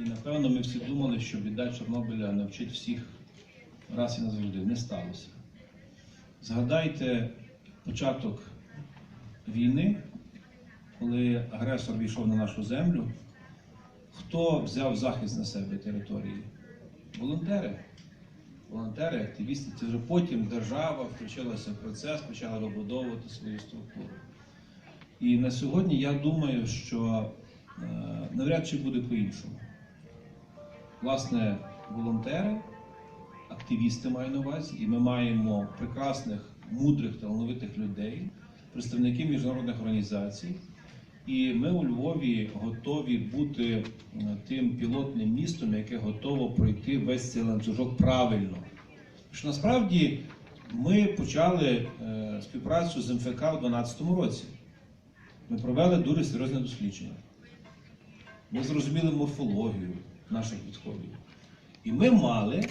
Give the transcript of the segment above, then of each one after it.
І напевно ми всі думали, що біда Чорнобиля навчить всіх раз і назавжди. Не сталося. Згадайте початок війни, коли агресор війшов на нашу землю. Хто взяв захист на себе території? Волонтери. Волонтери, активісти. Це вже потім держава включилася в процес, почала вибудовувати свою структуру. І на сьогодні я думаю, що е, навряд чи буде по-іншому. Власне, волонтери, активісти маю на увазі, і ми маємо прекрасних, мудрих, талановитих людей, представників міжнародних організацій. І ми у Львові готові бути е, тим пілотним містом, яке готово пройти весь цей ланцюжок правильно. Що насправді ми почали е, співпрацю з МФК у 2012 році. Ми провели дуже серйозне дослідження. Ми зрозуміли морфологію наших підходів. І ми мали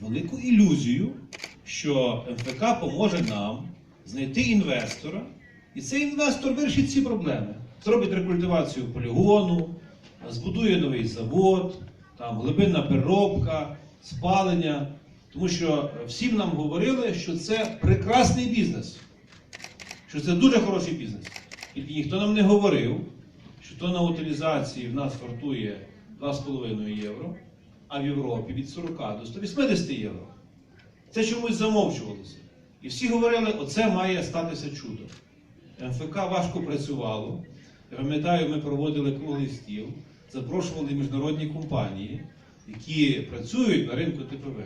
велику ілюзію, що МФК поможе нам знайти інвестора, і цей інвестор вирішить ці проблеми. Зробить рекультивацію полігону, збудує новий завод, там глибинна переробка, спалення. Тому що всім нам говорили, що це прекрасний бізнес, що це дуже хороший бізнес. Тільки ніхто нам не говорив, що то на утилізації в нас вартує 2,5 євро, а в Європі від 40 до 180 євро. Це чомусь замовчувалося. І всі говорили, оце має статися чудо. МФК важко працювало. Я пам'ятаю, ми проводили круглий стіл, запрошували міжнародні компанії, які працюють на ринку ТПВ.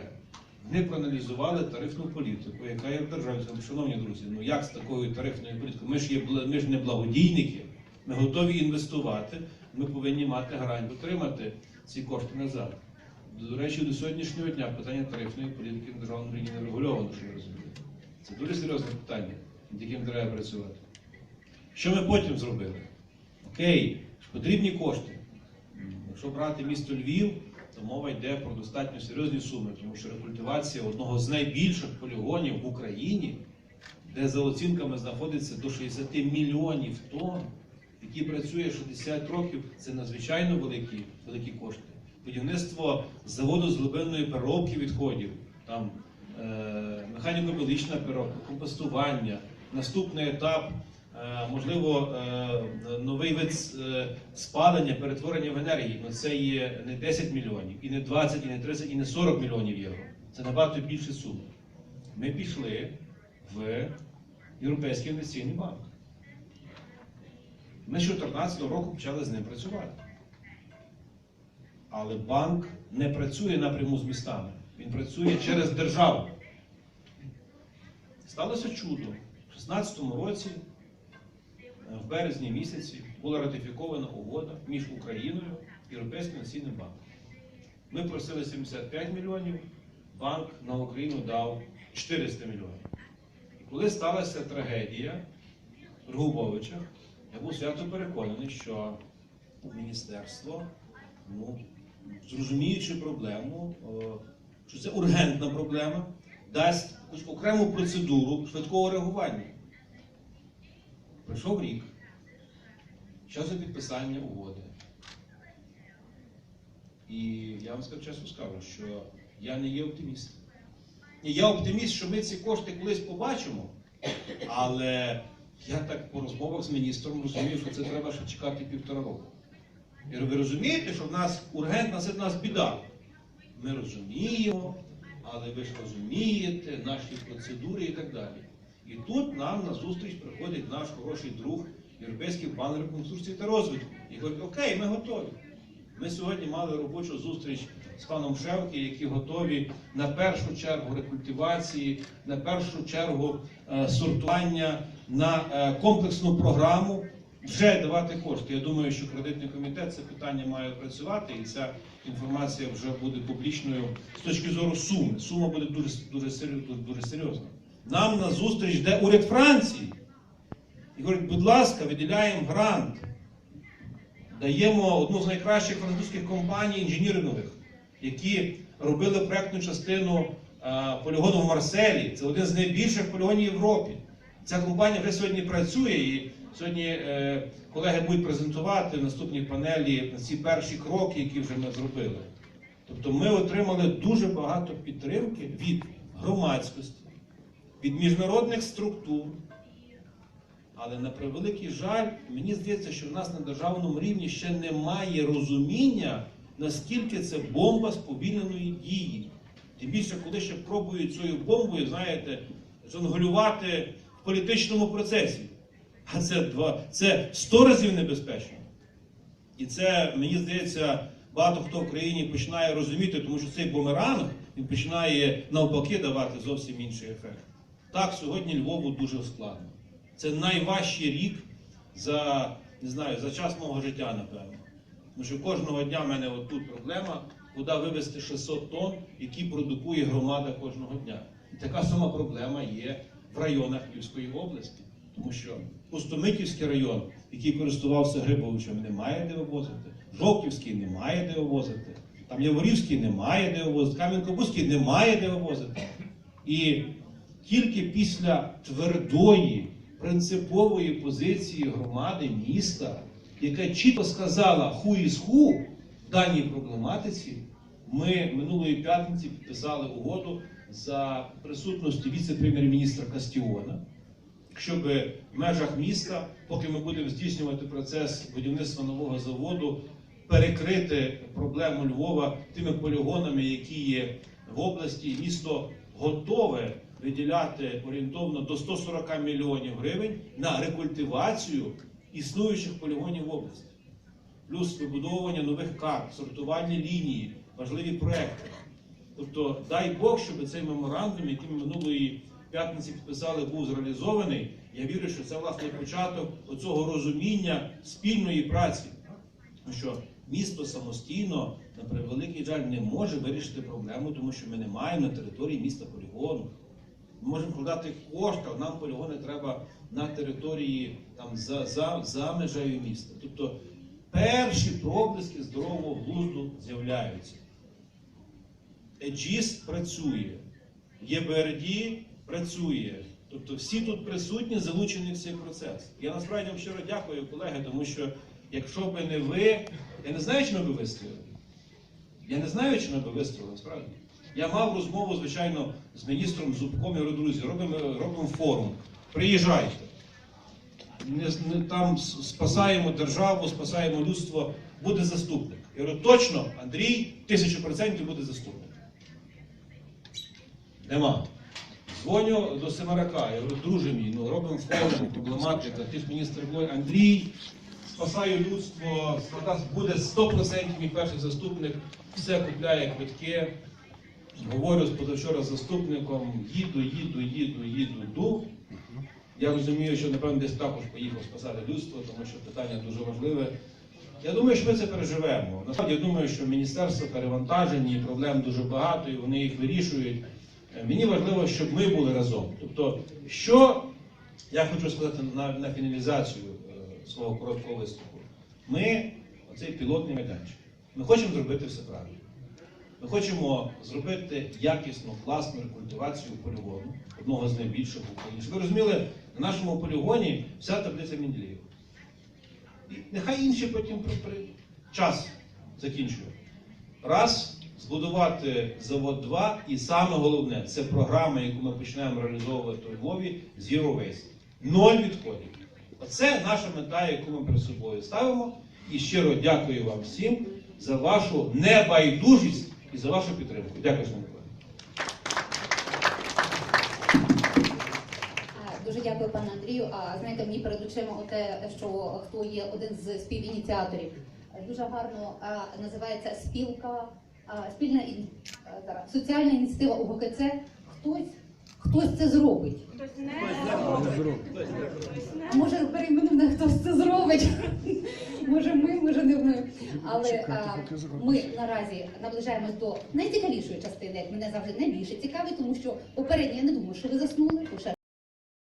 Вони проаналізували тарифну політику, яка є в державі. Шановні друзі, ну як з такою тарифною політикою? Ми ж є ми ж не благодійники, ми готові інвестувати, ми повинні мати гарантію отримати ці кошти назад. До речі, до сьогоднішнього дня питання тарифної політики на державному рівні не врегульовано, що ви розумієте. Це дуже серйозне питання, над яким треба працювати. Що ми потім зробили? Окей, потрібні кошти. Якщо брати місто Львів, то мова йде про достатньо серйозні суми, тому що рекультивація одного з найбільших полігонів в Україні, де за оцінками знаходиться до 60 мільйонів тонн, який працює 60 років, це надзвичайно великі, великі кошти. Будівництво заводу з глибинної переробки відходів, там е, механіко-біологічна переробка, компостування, наступний етап Е, можливо, е, новий вид е, спалення, перетворення в енергії. Ну це є не 10 мільйонів, і не 20, і не 30, і не 40 мільйонів євро. Це набагато більше суми. Ми пішли в Європейський інвестиційний банк. Ми з 2014 року почали з ним працювати. Але банк не працює напряму з містами. Він працює через державу. Сталося чудо. У 2016 році в березні місяці була ратифікована угода між Україною і Європейським інвестиційним банком. Ми просили 75 мільйонів, банк на Україну дав 400 мільйонів. І коли сталася трагедія в Ргубовичах, я був свято переконаний, що міністерство, ну, зрозуміючи проблему, що це ургентна проблема, дасть якусь окрему процедуру швидкого реагування. Пройшов рік. Часу підписання угоди. І я вам скажу чесно скажу, що я не є оптиміст. І я оптиміст, що ми ці кошти колись побачимо, але я так по розмовах з міністром розумію, що це треба ще чекати півтора року. І ви розумієте, що в нас ургентна це в нас біда. Ми розуміємо, але ви ж розумієте наші процедури і так далі. І тут нам на зустріч приходить наш хороший друг, Європейський банк реконструкції та розвитку. І говорить, окей, ми готові. Ми сьогодні мали робочу зустріч з паном Шевки, які готові на першу чергу рекультивації, на першу чергу е, сортування, на е, комплексну програму вже давати кошти. Я думаю, що кредитний комітет це питання має працювати, і ця інформація вже буде публічною з точки зору суми. Сума буде дуже, дуже, серйоз- дуже серйозна. Нам на зустріч йде уряд Франції і говорить, будь ласка, виділяємо грант, даємо одну з найкращих французьких компаній інженірингових, які робили проектну частину е, полігону в Марселі. Це один з найбільших полігонів в Європі. Ця компанія вже сьогодні працює і Сьогодні е, колеги будуть презентувати в наступній панелі ці перші кроки, які вже ми зробили. Тобто ми отримали дуже багато підтримки від громадськості, від міжнародних структур. Але на превеликий жаль, мені здається, що в нас на державному рівні ще немає розуміння, наскільки це бомба сповільненої дії. Тим більше, коли ще пробують цією бомбою, знаєте, жонглювати в політичному процесі. А це два, це сто разів небезпечно. І це, мені здається, багато хто в країні починає розуміти, тому що цей бумеранг він починає навпаки давати зовсім інший ефект. Так, сьогодні Львову дуже складно. Це найважчий рік за, не знаю, за час мого життя, напевно. Тому що кожного дня в мене отут проблема, куди вивезти 600 тонн, які продукує громада кожного дня. І така сама проблема є в районах Львівської області. Тому що Пустомитівський район, який користувався Грибовичем, немає де вивозити. Жовківський немає де вивозити. Там Яворівський немає де вивозити. Кам'янко-Бузький немає де вивозити. І тільки після твердої, принципової позиції громади міста, яка чітко сказала ху із ху даній проблематиці, ми минулої п'ятниці підписали угоду за присутності віце-прем'єр-міністра Кастіона, щоб в межах міста, поки ми будемо здійснювати процес будівництва нового заводу, перекрити проблему Львова тими полігонами, які є в області. Місто готове виділяти орієнтовно до 140 мільйонів гривень на рекультивацію існуючих полігонів в області. Плюс вибудовування нових карт, сортувальні лінії, важливі проекти. Тобто, дай Бог, щоб цей меморандум, який ми минулої п'ятниці підписали, був зреалізований. Я вірю, що це власне початок оцього розуміння спільної праці. Тому що місто самостійно, на превеликий жаль, не може вирішити проблему, тому що ми не маємо на території міста полігону. Ми можемо вкладати кошти, але нам полігони треба на території там, за, за, за межею міста. Тобто перші проблиски здорового глузду з'являються. Еджіс працює, ЄБРД працює. Тобто всі тут присутні, залучені в цей процес. Я насправді вам щиро дякую, колеги, тому що якщо би не ви, я не знаю, чи ми би вистояли. Я не знаю, чи ми би вистояли, насправді. Я мав розмову, звичайно, з міністром Зубком, я друзі, робимо, робимо форум. Приїжджайте. Не, не там спасаємо державу, спасаємо людство, буде заступник. Я говорю, точно, Андрій, тисячу процентів буде заступник. Нема. Дзвоню до Семерака, я говорю, друже мій, ну робимо форум, проблематика, ти ж міністр Львова, Андрій, спасаю людство, буде 100% мій перший заступник, все купляє квитки. Говорю з позавчора заступником, їду, їду, їду, їду, ду. Я розумію, що напевно десь також поїхав спасати людство, тому що питання дуже важливе. Я думаю, що ми це переживемо. Насправді я думаю, що міністерства перевантажені, проблем дуже багато, і вони їх вирішують. Е, Мені важливо, щоб ми були разом. Тобто, що я хочу сказати на, на фіналізацію е, свого короткого виступу. Ми, оцей пілотний майданчик, ми хочемо зробити все правильно. Ми хочемо зробити якісну, класну рекультивацію полігону, одного з найбільших в Україні. Щоб ви розуміли, на нашому полігоні вся таблиця Менделєєва. І нехай інші потім при, час закінчує. Раз, збудувати завод 2, і саме головне, це програма, яку ми почнемо реалізовувати у Львові Zero Waste. Ноль відходів. Оце наша мета, яку ми перед собою ставимо. І щиро дякую вам всім за вашу небайдужість і за вашу підтримку. Дякую, шановні колеги. Дуже дякую, пане Андрію. А знаєте, мені перед очима те, що хто є один з співініціаторів. Е, Дуже гарно а, називається спілка, а, спільна і, а, соціальна ініціатива УГКЦ. Хтось, хтось це зробить. Хтось не зробить. Може перейменуємо, хтось це зробить. може ми, може не ми. Але а, ми наразі наближаємось до найцікавішої частини, як мене завжди найбільше цікавить, тому що попередньо я не думаю, що ви заснули.